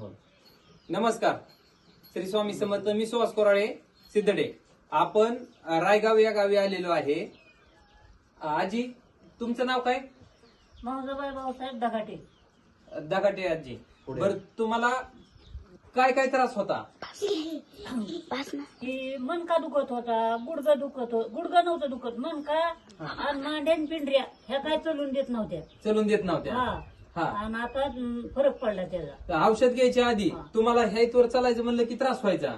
नमस्कार. श्री स्वामी समर्थ मी सुहास कोराळे सिद्धडे. आपण रायगाव या गावी आलेलो आहे. आजी तुमचं नाव काय? मौजाबाई भाऊसाहेब दगाटे. दगाटे आजी. बर तुम्हाला काय काय त्रास होता? की मनका दुखत होता? गुडगा दुखत होत गुडगा नव्हतं दुखत. मनका आणि मांड्यान पिंढऱ्या ह्या काय चलून देत नव्हत्या. चलून देत नव्हत्या. हा. हा. आणि आता फरक पडला त्याचा. औषध घ्यायच्या आधी हा. तुम्हाला ह्यातवर चालायचं म्हणलं की त्रास व्हायचा.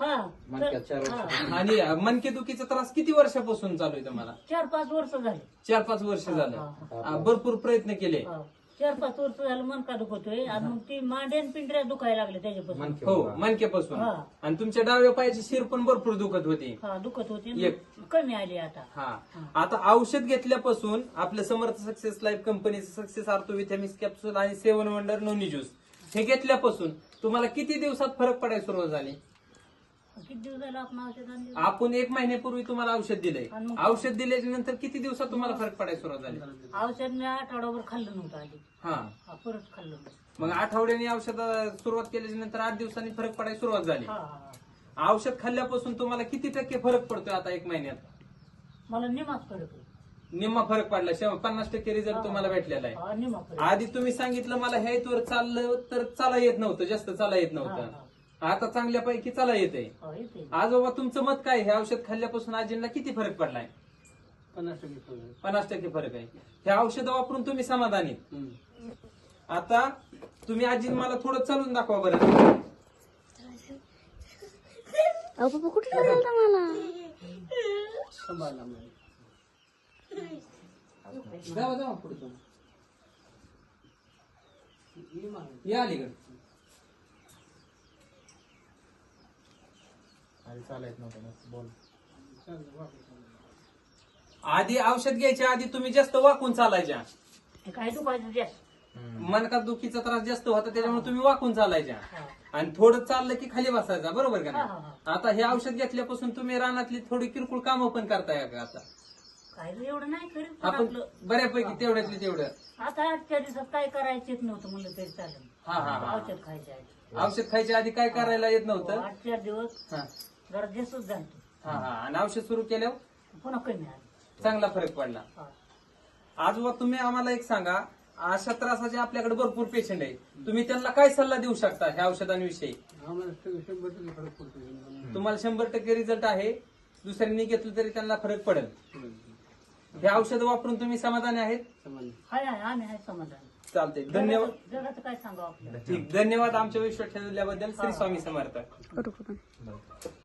हा. मणक्यात चार तर- वर्ष. हा. आणि मनकेदुखीचा त्रास किती वर्षापासून चालू आहे तुम्हाला? चार पाच वर्ष झाले. चार पाच वर्ष हा, झालं. हा, भरपूर प्रयत्न केले. हा. चार पाच वर्ष झालं मनका दुखतोय आणि मग ती मांड्यान पिंढऱ्या दुखायला लागले त्याच्यापासून हो. मनकेपासून हा. आणि तुमच्या डाव्या पायाची शिर पण भरपूर दुखत होती हा दुखत होती एक. कमी आली आता हा. आता औषध घेतल्यापासून आपलं समर्थ सक्सेस लाईफ कंपनीचं सक्सेस आर्थो विथॅमिक्स कॅप्सूल आणि सेवन वंडर नोनी ज्यूस हे घेतल्यापासून तुम्हाला किती दिवसात फरक पडायला सुरुवात झाली किती दिवस झालं आपण एक महिन्यापूर्वी तुम्हाला औषध दिलंय. आणि मग- औषध दिल्याच्या नंतर किती दिवसात तुम्हाला फरक पडायला सुरुवात झाली? औषध मी आठवड्यावर खाल्लं नव्हतं आधी. हा. हा, परत खाल्लं नव्हतं. मग आठवड्याने औषध सुरुवात केल्याच्यानंतर आठ दिवसांनी फरक पडायला सुरुवात झाली. हा हा हा. औषध खाल्ल्यापासून तुम्हाला किती टक्के फरक पडतोय आता एक महिन्यात? मला निमाच फरक आहे. निम्मा फरक पडला. शं- पन्नास टक्के रिझल्ट. तुम्हाला भेटलेला आहे. हा, निमा फरक आधी तुम्ही सांगितलं मला ह्यातवर चाललं तर चाला येत नव्हतं जास्त चाला येत नव्हतं. आता चांगल्यापैकी चाला येते हा, येते. आजोबा तुमचं मत काय? हे औषध खाल्ल्यापासून आजींना किती फरक पडलाय? पन्नास टक्के फरक आहे. पन्नास टक्के फरक आहे. हे औषध वापरून तुम्ही समाधानी हम्म. आता तुम्ही आजी मला थोडं चालून दाखवा बरं. अहो पप्पा कुठे गेलता मला? सांभाळला मला. जावा जावा पुढे तुम्ही. या अलीकडे. आधी चालायच नव्हतं ना. बोल. आधी औषध घ्यायच्या आधी तुम्ही जास्त वाकून चालायच्या. हे काय दुखायचं जास्त मनका दुखीचा त्रास जास्त होता त्याच्यामुळे तुम्ही वाकून चालायच्या. हा. आणि थोडं चाललं की खाली बसायचा बरोबर का हा, हा, नाही आता हे औषध घेतल्यापासून तुम्ही रानातली थोडी किरकोळ कामं पण करताय का आता? काय रे एवढं नाही करीत पण आपण आपलं बऱ्यापैकी तेवढ्यातले तेवढं. आता आजच्या दिवसात काय करायचंच नव्हतं म्हणलं तरी चालेल. हा हा हा. औषध खायचं आहे औषध खायच्या आधी काय करायला येत नव्हतं? आठ चार दिवस हा. जरा हा हा. आणि औषध सुरू केल्यावर? पुन्हा कमी आलं. चांगला फरक पडला. हा. आजोबा तुम्ही आम्हाला एक सांगा अशा त्रासाचे आपल्याकडे भरपूर पेशंट आहे तुम्ही त्यांना काय सल्ला देऊ शकता ह्या औषधांविषयी? आम्हाला सगळं शंभर टक्के फरक पडतो. तुम्हाला शंभर टक्के रिझल्ट आहे. दुसऱ्यांनी घेतलं तरी त्यांना फरक पडेल. हे औषध वापरून तुम्ही समाधानी आहेत? समाधान. हाय हाय. आम्ही हाय समाधान. चालते धन्यवाद. जगाचं जगाचं काय सांगावं आपल्याला? ठीक. धन्यवाद आमच्या विश्वास ठेवल्याबद्दल. श्री स्वामी समर्थ.